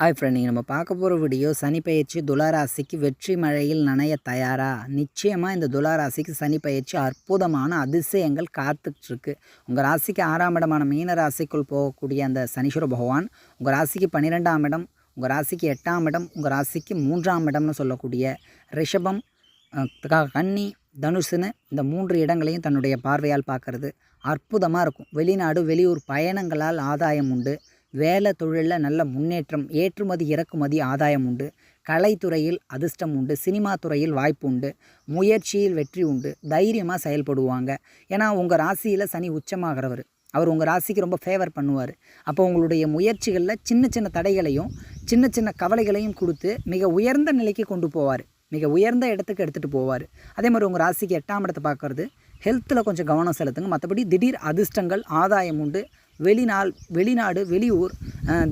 Hi friend நீங்கள் நம்ம பார்க்க போகிற வீடியோ சனி பயிற்சி துளாராசிக்கு வெற்றி மழையில் நனைய தயாரா? நிச்சயமாக இந்த துளாராசிக்கு சனி பயிற்சி அற்புதமான அதிசயங்கள் காத்துட்ருக்கு. உங்கள் ராசிக்கு ஆறாம் இடமான மீன ராசிக்குள் போகக்கூடிய அந்த சனீஸ்வர பகவான் உங்கள் ராசிக்கு பன்னிரெண்டாம் இடம் உங்கள் ராசிக்கு எட்டாம் இடம் உங்கள் ராசிக்கு மூன்றாம் இடம்னு சொல்லக்கூடிய ரிஷபம் க- கன்னி தனுஷுன்னு இந்த மூன்று இடங்களையும் தன்னுடைய பார்வையால் பார்க்குறது அற்புதமாக இருக்கும். வெளிநாடு வெளியூர் பயணங்களால் ஆதாயம் உண்டு. வேலை தொழிலில் நல்ல முன்னேற்றம் ஏற்றுமதி இறக்குமதி ஆதாயம் உண்டு. கலைத்துறையில் அதிர்ஷ்டம் உண்டு சினிமா துறையில் வாய்ப்பு உண்டு முயற்சியில் வெற்றி உண்டு தைரியமாக செயல்படுவாங்க. ஏன்னா உங்கள் ராசியில் சனி உச்சமாகிறவர். அவர் உங்கள் ராசிக்கு ரொம்ப ஃபேவர் பண்ணுவார். அப்போ உங்களுடைய முயற்சிகளில் சின்ன சின்ன தடைகளையும் சின்ன சின்ன கவலைகளையும் கொடுத்து மிக உயர்ந்த நிலைக்கு கொண்டு போவார். மிக உயர்ந்த இடத்துக்கு எடுத்துகிட்டு போவார். அதே மாதிரி உங்கள் ராசிக்கு எட்டாம் இடத்தை பார்க்குறது ஹெல்த்தில் கொஞ்சம் கவனம் செலுத்துங்க. மற்றபடி திடீர் அதிர்ஷ்டங்கள் ஆதாயம் உண்டு. வெளிநாள் வெளிநாடு வெளியூர்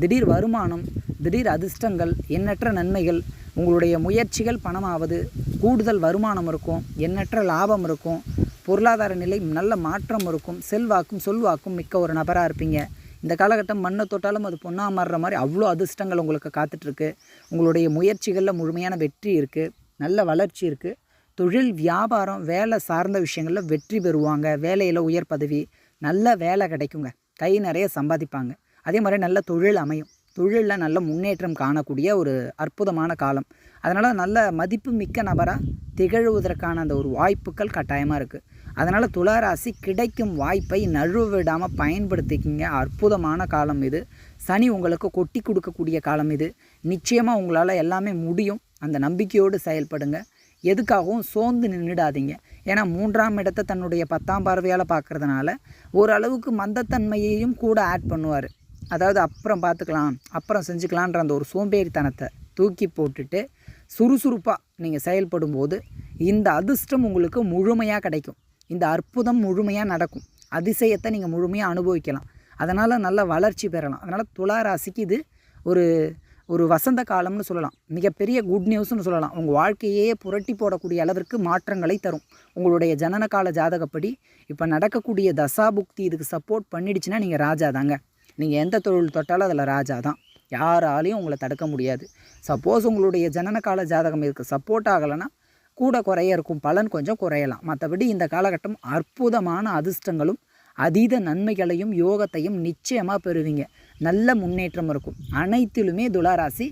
திடீர் வருமானம் திடீர் அதிர்ஷ்டங்கள் எண்ணற்ற நன்மைகள் உங்களுடைய முயற்சிகள் பணமாவது கூடுதல் வருமானம் இருக்கும் எண்ணற்ற லாபம் இருக்கும் பொருளாதார நிலை நல்ல மாற்றம் இருக்கும் செல்வாக்கும் சொல்வாக்கும் மிக்க ஒரு நபராக இருப்பீங்க. இந்த காலகட்டம் மண்ணை தொட்டாலும் அது பொண்ணாக மாறுற மாதிரி அவ்வளோ அதிர்ஷ்டங்கள் உங்களுக்கு காத்துட்ருக்கு. உங்களுடைய முயற்சிகளில் முழுமையான வெற்றி இருக்குது நல்ல வளர்ச்சி இருக்குது தொழில் வியாபாரம் வேலை சார்ந்த விஷயங்களில் வெற்றி பெறுவாங்க. வேலையில் உயர் பதவி நல்ல வேலை கிடைக்குங்க. கை நிறைய சம்பாதிப்பாங்க. அதே மாதிரி நல்ல தொழில் அமையும். தொழிலில் நல்ல முன்னேற்றம் காணக்கூடிய ஒரு அற்புதமான காலம். அதனால் நல்ல மதிப்பு மிக்க நபராக திகழ்வதற்கான அந்த ஒரு வாய்ப்புகள் கட்டாயமாக இருக்குது அதனால் துளாராசி கிடைக்கும் வாய்ப்பை நழுவ விடாமல் பயன்படுத்திக்கிங்க. அற்புதமான காலம் இது. சனி உங்களுக்கு கொட்டி கொடுக்கக்கூடிய காலம் இது. நிச்சயமாக உங்களால் எல்லாமே முடியும். அந்த நம்பிக்கையோடு செயல்படுங்க. எதுக்காகவும் சோர்ந்து நின்றுடாதீங்க ஏன்னா மூன்றாம் இடத்தை தன்னுடைய பத்தாம் பார்வையால் பார்க்கறதுனால ஓரளவுக்கு மந்தத்தன்மையையும் கூட ஆட் பண்ணுவார். அதாவது அப்புறம் பார்த்துக்கலாம் அப்புறம் செஞ்சுக்கலான்ற அந்த ஒரு சோம்பேறித்தனத்தை தூக்கி போட்டுட்டு சுறுசுறுப்பாக நீங்கள் செயல்படும் போது இந்த அதிர்ஷ்டம் உங்களுக்கு முழுமையாக கிடைக்கும். இந்த அற்புதம் முழுமையாக நடக்கும். அதிசயத்தை நீங்கள் முழுமையாக அனுபவிக்கலாம். அதனால் நல்ல வளர்ச்சி பெறலாம். அதனால் துளா ராசிக்கு இது ஒரு ஒரு வசந்த காலம்னு சொல்லலாம். மிகப்பெரிய குட் நியூஸ்னு சொல்லலாம். உங்கள் வாழ்க்கையே புரட்டி போடக்கூடிய அளவிற்கு மாற்றங்களை தரும். உங்களுடைய ஜனன கால ஜாதகப்படி இப்போ நடக்கக்கூடிய தசாபுக்தி இதுக்கு சப்போர்ட் பண்ணிடுச்சுன்னா நீங்கள் ராஜா தாங்க. நீங்கள் எந்த தொழில் தொட்டாலும் அதில் ராஜா தான். யாராலையும் உங்களை தடுக்க முடியாது. சப்போஸ் உங்களுடைய ஜனன கால ஜாதகம் இதுக்கு சப்போர்ட் ஆகலைன்னா கூட குறைய இருக்கும். பலன் கொஞ்சம் குறையலாம். மற்றபடி இந்த காலகட்டம் அற்புதமான அதிர்ஷ்டங்களும் அதீத நன்மைகளையும் யோகத்தையும் நிச்சயமாக பெறுவீங்க. நல்ல முன்னேற்றம் இருக்கும். அனைத்திலுமே துளாராசி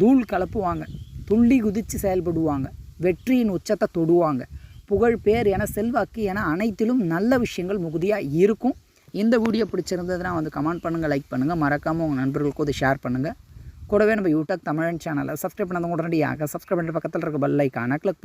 தூள் கலப்புவாங்க. துள்ளி குதித்து செயல்படுவாங்க. வெற்றியின் உச்சத்தை தொடுவாங்க. புகழ் பேர் என செல்வாக்கு என அனைத்திலும் நல்ல விஷயங்கள் மிகுதியாக இருக்கும். இந்த வீடியோ பிடிச்சிருந்ததுன்னா வந்து கமெண்ட் பண்ணுங்கள் லைக் பண்ணுங்கள் மறக்காமல் உங்கள் நண்பர்களுக்கு வந்து ஷேர் பண்ணுங்கள் கூடவே நம்ம யூடியூப் தமிழன் சேனலை சப்ஸ்கிரைப் பண்ணாதவங்க உடனடியாக சப்ஸ்கிரைப் பண்ணுற பக்கத்தில் இருக்க பெல் லைக்கான கிளிக்